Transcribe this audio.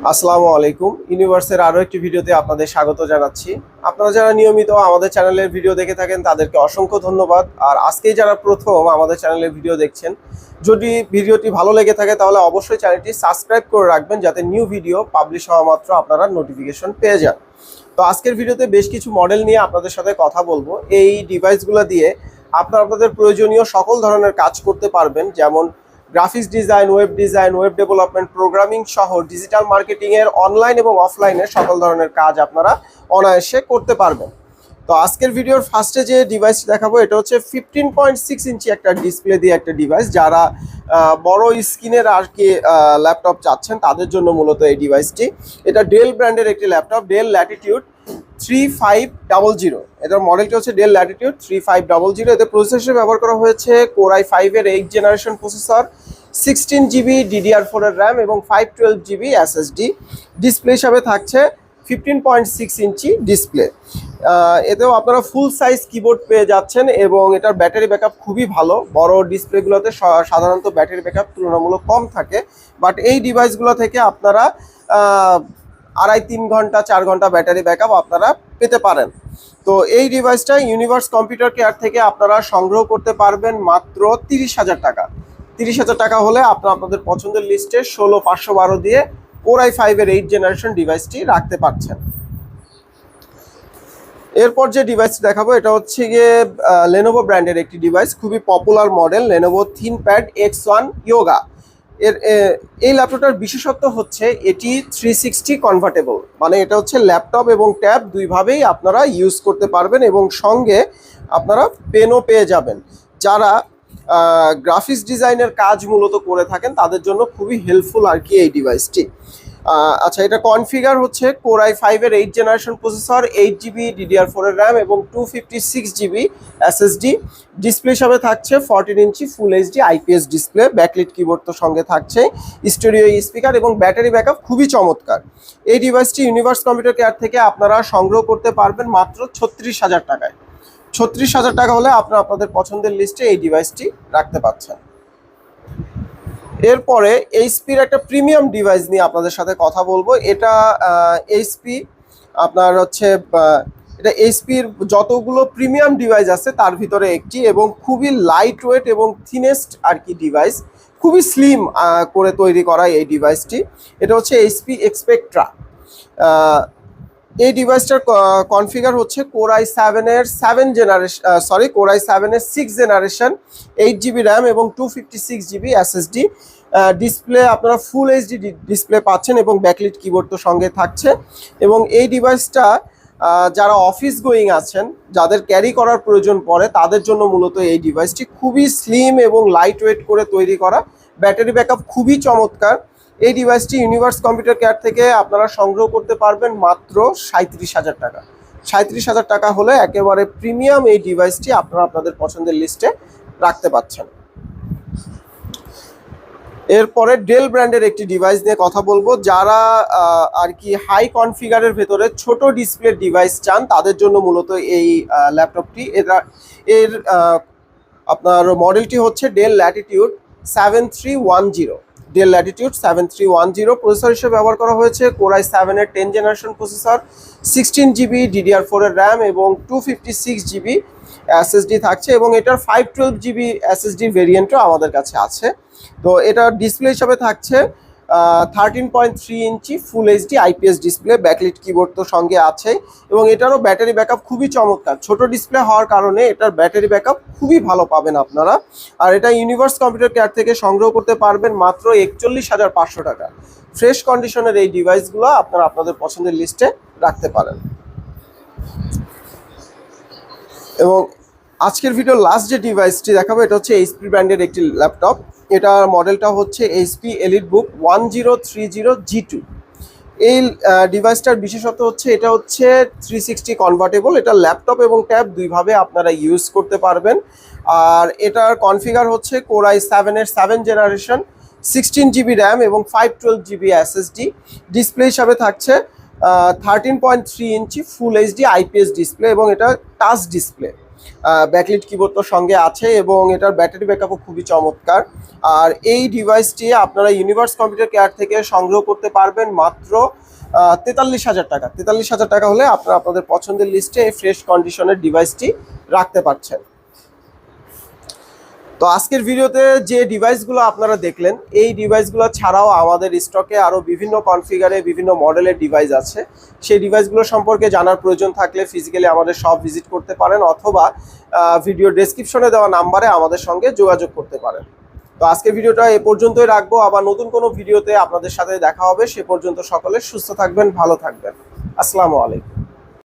আসসালামু আলাইকুম। ইউনিভার্সের আরও একটি ভিডিওতে আপনাদের স্বাগত জানাচ্ছি। আপনারা যারা নিয়মিত আমাদের চ্যানেলের ভিডিও দেখে থাকেন, তাদেরকে অসংখ্য ধন্যবাদ। আর আজকেই যারা প্রথম আমাদের চ্যানেলের ভিডিও দেখছেন, যদি ভিডিওটি ভালো লেগে থাকে, তাহলে অবশ্যই চ্যানেলটি সাবস্ক্রাইব করে রাখবেন, যাতে নিউ ভিডিও পাবলিশ হওয়া মাত্র আপনারা নোটিফিকেশন পেয়ে যান। তো আজকের ভিডিওতে বেশ কিছু মডেল নিয়ে আপনাদের সাথে কথা বলব। এই ডিভাইসগুলো দিয়ে আপনারা আপনাদের প্রয়োজনীয় সকল ধরনের কাজ করতে পারবেন, যেমন graphics design, web design, web development, programming সহ ডিজিটাল মার্কেটিং এর অনলাইন এবং অফলাইনে সকল ধরনের কাজ আপনারা অনায়াসে করতে পারবেন। তো আজকের ভিডিওর ফার্স্টে যে ডিভাইসটি দেখাবো, এটা হচ্ছে ফিফটিন পয়েন্ট সিক্স ইঞ্চি একটা ডিসপ্লে দিয়ে একটা ডিভাইস যারা বড় স্ক্রিনের আর কি ল্যাপটপ চাচ্ছেন, তাদের জন্য মূলত এই ডিভাইসটি এটা ডেল ব্র্যান্ডের একটি laptop Dell Latitude three five double zero এটার মডেলটি হচ্ছে Dell Latitude three five double zero এতে প্রসেসর ব্যবহার করা হয়েছে কোরাই ফাইভের eight generation processor sixteen GB DDR ফোরের র্যাম এবং five twelve GB SSD display হিসাবে থাকছে fifteen point six inch display এতেও আপনারা ফুল সাইজ কিবোর্ড পেয়ে যাচ্ছেন এবং এটার ব্যাটারি ব্যাকআপ খুবই ভালো। বড় ডিসপ্লেগুলোতে সাধারণত ব্যাটারি ব্যাকআপ তুলনামূলক কম থাকে। বাট এই ডিভাইসগুলো থেকে আপনারা আড়াই তিন ঘণ্টা, চার ঘণ্টা ব্যাটারি ব্যাকআপ আপনারা পেতে পারেন। তো এই ডিভাইসটা ইউনিভার্স কম্পিউটার কেয়ার থেকে আপনারা সংগ্রহ করতে পারবেন মাত্র তিরিশ হাজার টাকা। তিরিশ হাজার টাকা হলে আপনারা আপনাদের পছন্দের লিস্টে ষোলো, পাঁচশো বারো দিয়ে কোরাই ফাইভের এইট জেনারেশন ডিভাইসটি রাখতে পারছেন। এরপর যে ডিভাইসটি দেখাবো, এটা হচ্ছে গিয়ে লেনোভো ব্র্যান্ডের একটি ডিভাইস খুবই popular model Lenovo ThinkPad X one Yoga এর এই ল্যাপটপটার বিশেষত্ব হচ্ছে এটি থ্রি সিক্সটি কনভার্টেবল মানে এটা হচ্ছে ল্যাপটপ এবং ট্যাব দুইভাবেই আপনারা ইউজ করতে পারবেন এবং সঙ্গে আপনারা পেনও পেয়ে যাবেন। যারা গ্রাফিক্স ডিজাইনের কাজ মূলত করে থাকেন, তাদের জন্য খুবই হেল্পফুল আর কি এই ডিভাইসটি আচ্ছা এটা কনফিগার হচ্ছে কোরাই ফাইভের eight generation processor eight GB DDR ফোরের র্যাম এবং two fifty six GB SSD display হিসাবে থাকছে fourteen inch full HD IPS display backlit keyboard তো সঙ্গে থাকছে স্টুডিও স্পিকার এবং ব্যাটারি ব্যাকআপ খুবই চমৎকার। এই ডিভাইসটি ইউনিভার্স কম্পিউটার কেয়ার থেকে আপনারা সংগ্রহ করতে পারবেন মাত্র ছত্রিশ হাজার টাকায়। ছত্রিশ হাজার টাকা হলে আপনারা আপনাদের পছন্দের লিস্টে এই ডিভাইসটি রাখতে পারছেন। এরপরে এইচপির একটা প্রিমিয়াম ডিভাইস নিয়ে আপনাদের সাথে কথা বলব। এটা এইচপি আপনার হচ্ছে এটা এইচপির যতগুলো প্রিমিয়াম ডিভাইস আছে তার ভিতরে একটি এবং খুবই লাইট ওয়েট এবং থিনেস্ট আর কি ডিভাইস খুবই স্লিম করে তৈরি করা এই ডিভাইসটি এটা হচ্ছে এইচপি এক্সপেক্ট্রা এই ডিভাইসটার কনফিগার হচ্ছে কোরাই সেভেনের seven generation sorry core i সেভেনের six generation eight GB RAM এবং two fifty six GB SSD display আপনারা ফুল এইচডি ডিসপ্লে পাচ্ছেন এবং ব্যাকলিট কিবোর্ড তো সঙ্গে থাকছে। এবং এই ডিভাইসটা যারা অফিস গোয়িং আছেন, যাদের ক্যারি করার প্রয়োজন পড়ে, তাদের জন্য মূলত এই ডিভাইসটি খুবই স্লিম এবং লাইট ওয়েট করে তৈরি করা। ব্যাটারি ব্যাকআপ খুবই চমৎকার। এই ডিভাইসটি ইউনিভার্স কম্পিউটার কেয়ার থেকে আপনারা সংগ্রহ করতে পারবেন মাত্র সাঁত্রিশ হাজার টাকা। সাঁত্রিশ হাজার টাকা হলে একেবারে প্রিমিয়াম এই ডিভাইসটি আপনারা আপনাদের পছন্দের লিস্টে রাখতে পাচ্ছেন। এরপরে ডেল ব্র্যান্ডের একটি ডিভাইস নিয়ে কথা বলব। যারা আর কি হাই কনফিগারের ভেতরে ছোট ডিসপ্লে ডিভাইস চান, তাদের জন্য মূলত এই ল্যাপটপটি এরা, এর আপনার মডেলটি হচ্ছে Dell Latitude seven three one zero Dell Latitude seven three one zero processor হিসেবে ব্যবহার করা হয়েছে। কোরাই সেভেনের ten generation processor sixteen GB DDR ফোরের র্যাম এবং two fifty six GB SSD থাকছে এবং এটার ফাইভ টুয়েলভ জিবি এসএসডি ভেরিয়েন্টও আমাদের কাছে আছে। তো এটা ডিসপ্লে হিসাবে থাকছে। Thirteen point three inch full HD IPS display backlit keyboard তো সঙ্গে আছে। এবং এটারও ব্যাটারি ব্যাকআপ খুবই চমৎকার। ছোট ডিসপ্লে হওয়ার কারণে এটার ব্যাটারি ব্যাকআপ খুবই ভালো পাবেন আপনারা। আর এটা ইউনিভার্স কম্পিউটার কেয়ার থেকে সংগ্রহ করতে পারবেন মাত্র একচল্লিশ হাজার পাঁচশো টাকা। ফ্রেশ কন্ডিশনের এই ডিভাইসগুলো আপনারা আপনাদের পছন্দের লিস্টে রাখতে পারেন। এবং আজকের ভিডিও লাস্ট যে ডিভাইসটি দেখাবো, এটা হচ্ছে এইচপি ব্র্যান্ডের একটি ল্যাপটপ এটার মডেলটা হচ্ছে HP EliteBook one zero three zero G two এই ডিভাইসটার বিশেষত্ব হচ্ছে, এটা হচ্ছে থ্রি সিক্সটি কনভার্টেবল এটা ল্যাপটপ এবং ট্যাব দুইভাবে আপনারা ইউজ করতে পারবেন। আর এটার কনফিগার হচ্ছে কোরাই সেভেনের seven generation sixteen GB RAM এবং five twelve GB SSD display হিসাবে থাকছে thirteen point three inch full HD IPS display এবং এটা টাচ ডিসপ্লে ব্যাকলিট কিবোর্ড তো সঙ্গে আছে এবং এটার ব্যাটারি ব্যাকআপও খুবই চমৎকার। আর এই ডিভাইসটি আপনারা ইউনিভার্স কম্পিউটার কেয়ার থেকে সংগ্রহ করতে পারবেন মাত্র তেতাল্লিশ হাজার টাকা। তেতাল্লিশ হাজার টাকা হলে আপনারা আপনাদের পছন্দের লিস্টে এই ফ্রেশ কন্ডিশনের ডিভাইসটি রাখতে পারছেন। তো আজকের ভিডিওতে যে ডিভাইসগুলো আপনারা দেখলেন, এই ডিভাইসগুলো ছাড়াও আমাদের স্টকে আরও বিভিন্ন কনফিগারে বিভিন্ন মডেলের ডিভাইস আছে। সেই ডিভাইসগুলো সম্পর্কে জানার প্রয়োজন থাকলে ফিজিক্যালি আমাদের সব ভিজিট করতে পারেন অথবা ভিডিও ডেসক্রিপশনে দেওয়া নাম্বারে আমাদের সঙ্গে যোগাযোগ করতে পারেন। তো আজকে ভিডিওটা এ পর্যন্তই রাখব। আবার নতুন কোনো ভিডিওতে আপনাদের সাথে দেখা হবে। সে পর্যন্ত সকলে সুস্থ থাকবেন, ভালো থাকবেন। আসসালামু আলাইকুম।